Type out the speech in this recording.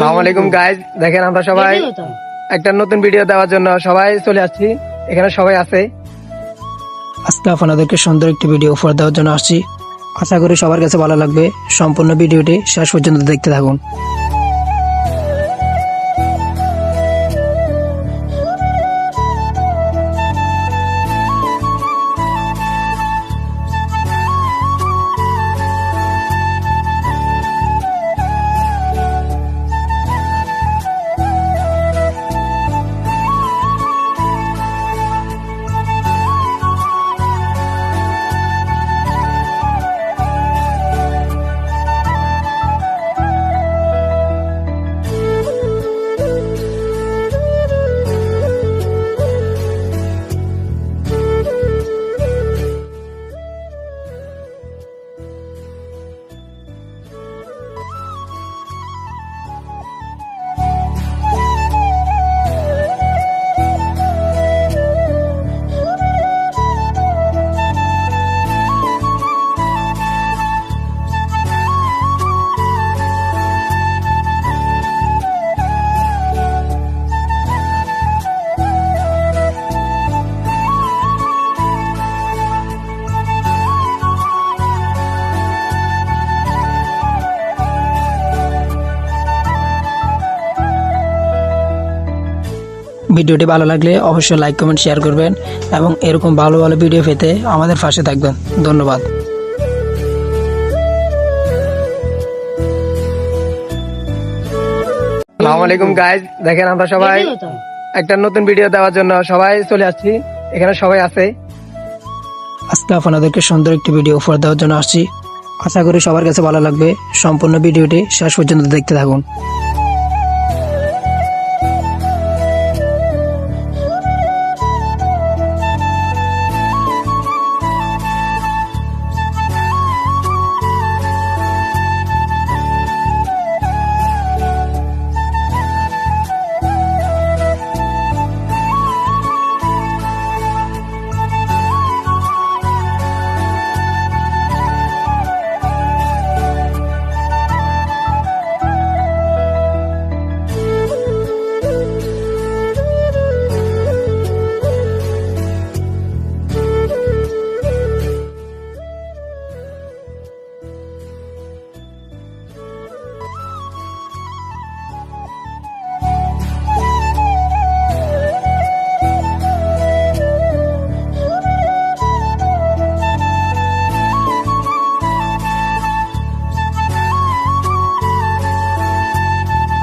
আসসালামু আলাইকুম গাইজ দেখেন আমরা সবাই একটা নতুন ভিডিও দেওয়ার জন্য সবাই চলে আসছি। এখানে সবাই আছে। আজকে আপনাদেরকে সুন্দর একটি ভিডিও উপহার দেওয়ার জন্য আসছি। আশা করি সবার কাছে ভালো লাগবে। সম্পূর্ণ ভিডিওটি শেষ পর্যন্ত দেখতে থাকুন। ভিডিওটি ভালো লাগলে অবশ্যই লাইক কমেন্ট শেয়ার করবেন এবং এরকম ভালো ভালো ভিডিও পেতে আমাদের পাশে থাকবেন। ধন্যবাদ। আসসালামু আলাইকুম গাইজ দেখেন আমরা সবাই একটা নতুন ভিডিও দেওয়ার জন্য সবাই চলে আসছি। এখানে সবাই আছে। আজকে আপনাদেরকে সুন্দর একটি ভিডিও উপহার দেওয়ার জন্য আসছি। আশা করি সবার কাছে ভালো লাগবে। সম্পূর্ণ ভিডিওটি শেষ পর্যন্ত দেখতে থাকুন।